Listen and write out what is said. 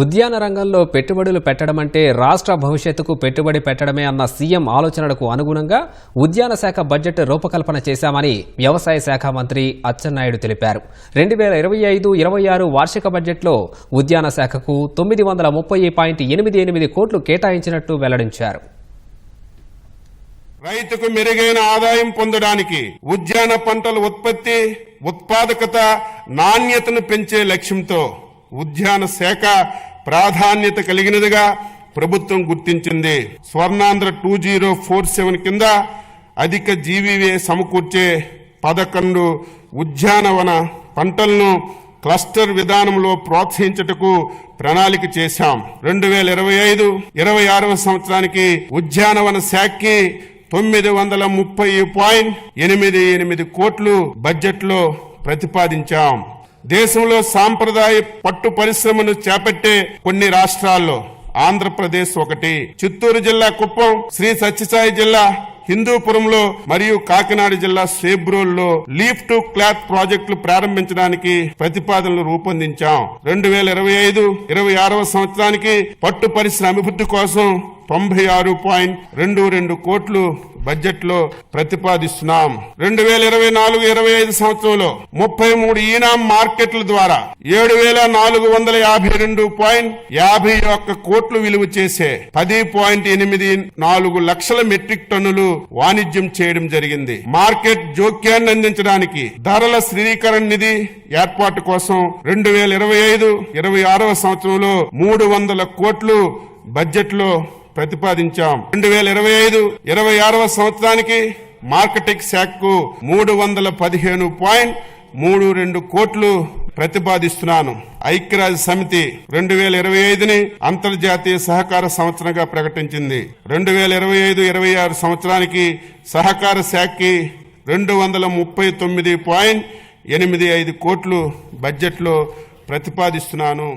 ఉద్యాన రంగంలో పెట్టుబడులు పెట్టడం అంటే రాష్ట్ర భవిష్యత్తుకు పెట్టుబడి పెట్టడమే అన్న సీఎం ఆలోచనలకు అనుగుణంగా ఉద్యాన శాఖ బడ్జెట్ రూపకల్పన చేశామని వ్యవసాయ శాఖ మంత్రి అచ్చెన్నాయుడు తెలిపారు. రెండు వేల ఇరవై ఐదు ఇరవై ఆరు వార్షిక బడ్జెట్లో ఉద్యాన శాఖకు తొమ్మిది వందల ముప్పై పాయింట్ ఎనిమిది ఎనిమిది కోట్లు కేటాయించినట్టు వెల్లడించారు. రైతుకు మెరుగైన ఆదాయం పొందడానికి ఉద్యాన పంటల ఉత్పత్తి ఉత్పాదకత నాణ్యతను పెంచే లక్ష్యంతో ఉద్యాన శాఖ ప్రాధాన్యత కలిగినదిగా ప్రభుత్వం గుర్తించింది. Swarnandhra two zero four seven కింద అధిక జీవీవే సమకూర్చే పదకొండు ఉద్యానవన పంటలను క్లస్టర్ విధానంలో ప్రోత్సహించుటకు ప్రణాళిక చేశాం. రెండు వేల ఇరవై ఐదు ఇరవై ఆరవ సంవత్సరానికి ఉద్యానవన శాఖకి తొమ్మిది వందల ముప్పై పాయింట్ ఎనిమిది ఎనిమిది కోట్లు బడ్జెట్లో ప్రతిపాదించాం. దేశంలో సాంప్రదాయ పట్టు పరిశ్రమను చేపట్టే కొన్ని రాష్ట్రాల్లో ఆంధ్రప్రదేశ్ ఒకటి చిత్తూరు జిల్లా కుప్పం శ్రీ సత్యసాయి జిల్లా హిందూపురంలో మరియు కాకినాడ జిల్లా సేబ్రోల్లో లీఫ్ టు క్లాత్ ప్రాజెక్టులు ప్రారంభించడానికి ప్రతిపాదనలు రూపొందించాం. రెండు వేల ఇరవై ఐదు ఇరవై ఆరవ సంవత్సరానికి పట్టు పరిశ్రమ అభివృద్ధి కోసం తొంభై ఆరు పాయింట్ రెండు రెండు కోట్లు బడ్జెట్లో ప్రతిపాదిస్తున్నాం. రెండు వేల ఇరవై నాలుగు ఇరవై ఐదు సంవత్సరంలో ముప్పై మూడు ఈనాం మార్కెట్ల ద్వారా ఏడు వేల నాలుగు వందల యాభై రెండు పాయింట్ యాభై ఒక్క కోట్లు విలువ చేసే పది పాయింట్ ఎనిమిది నాలుగు లక్షల మెట్రిక్ టన్నులు వాణిజ్యం చేయడం జరిగింది. మార్కెట్ జోక్యాన్ని అందించడానికి ధరల స్థిరీకరణ నిధి ఏర్పాటు కోసం రెండు వేల ఇరవై ఐదు ఇరవై ఆరవ సంవత్సరంలో మూడు వందల కోట్లు బడ్జెట్లో ప్రతిపాదించాం. రెండు వేల ఇరవై ఐదు ఇరవై ఆరవ సంవత్సరానికి మార్కెటింగ్ శాఖకు మూడు వందల పదిహేను పాయింట్ మూడు రెండు కోట్లు ప్రతిపాదిస్తున్నాను. ఐక్యరాజ్య సమితి రెండు వేల ఇరవై ఐదుని అంతర్జాతీయ సహకార సంవత్సరంగా ప్రకటించింది. రెండు వేల ఇరవై ఐదు ఇరవై ఆరు సంవత్సరానికి సహకార శాఖకి రెండు వందల ముప్పై తొమ్మిది పాయింట్ ఎనిమిది ఐదు కోట్లు బడ్జెట్లో ప్రతిపాదిస్తున్నాను.